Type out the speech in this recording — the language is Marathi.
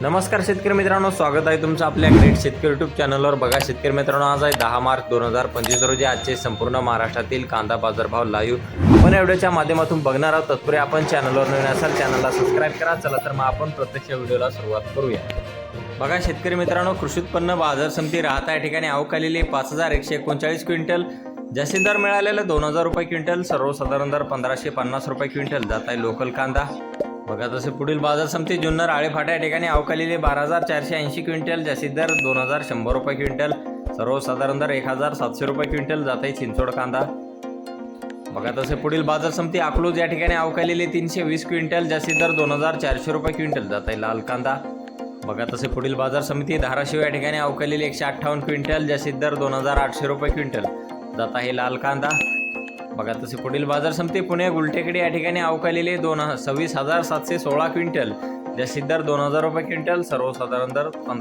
नमस्कार शेतकरी मित्रांनो स्वागत आहे तुमचं आपल्या ग्रेट शेतकरी युट्यूब चॅनलवर बघा शेतकरी मित्रांनो आज आहे दहा मार्च दोन हजार पंचवीस रोजी. आजचे संपूर्ण महाराष्ट्रातील कांदा बाजारभाव लाईव्ह आपण या व्हिडिओच्या माध्यमातून बघणार आहोत तत्पुरे आपण चॅनलवर नवीन असाल चॅनलला सबस्क्राईब करा. चला तर मग आपण प्रत्यक्ष व्हिडिओला सुरुवात करूया. बघा शेतकरी मित्रांनो कृषी उत्पन्न बाजार समिती राहता या ठिकाणी अवकालेली पाच हजार एकशे एकोणचाळीस क्विंटल. जास्तीत दर मिळालेलं दोन हजार रुपये क्विंटल. सर्वसाधारण दर पंधराशे पन्नास रुपये क्विंटल. जात आहे लोकल कांदा. बघा तसे पुढील बाजार समिती जुन्नर आळेफाटा या ठिकाणी अवकालेले बारा हजार चारशे ऐंशी क्विंटल जास्तीत दर दोन हजार शंभर रुपये क्विंटल सर्वसाधारण दर एक हजार सातशे रुपये क्विंटल जात आहे चिंचोड कांदा. बघा तसे पुढील बाजार समिती अकलूज या ठिकाणी अवकालेले तीनशे वीस क्विंटल जास्तीत दर दोन हजार चारशे रुपये क्विंटल जात आहे लाल कांदा. बघा तसे पुढील बाजार समिती धाराशिव या ठिकाणी अवकालेले एकशे अठ्ठावन्न क्विंटल जास्तीत दर दोन हजार आठशे रुपये क्विंटल जात आहे लाल कांदा. बघा तसे पुढील बाजार समिती पुणे गुलटेकडे या ठिकाणी अवकालेले दोन सव्वीस हजार सातशे सोळा क्विंटल. जास्तीत दर दोन हजार रुपये क्विंटल सर्वसाधारण दर पंधरा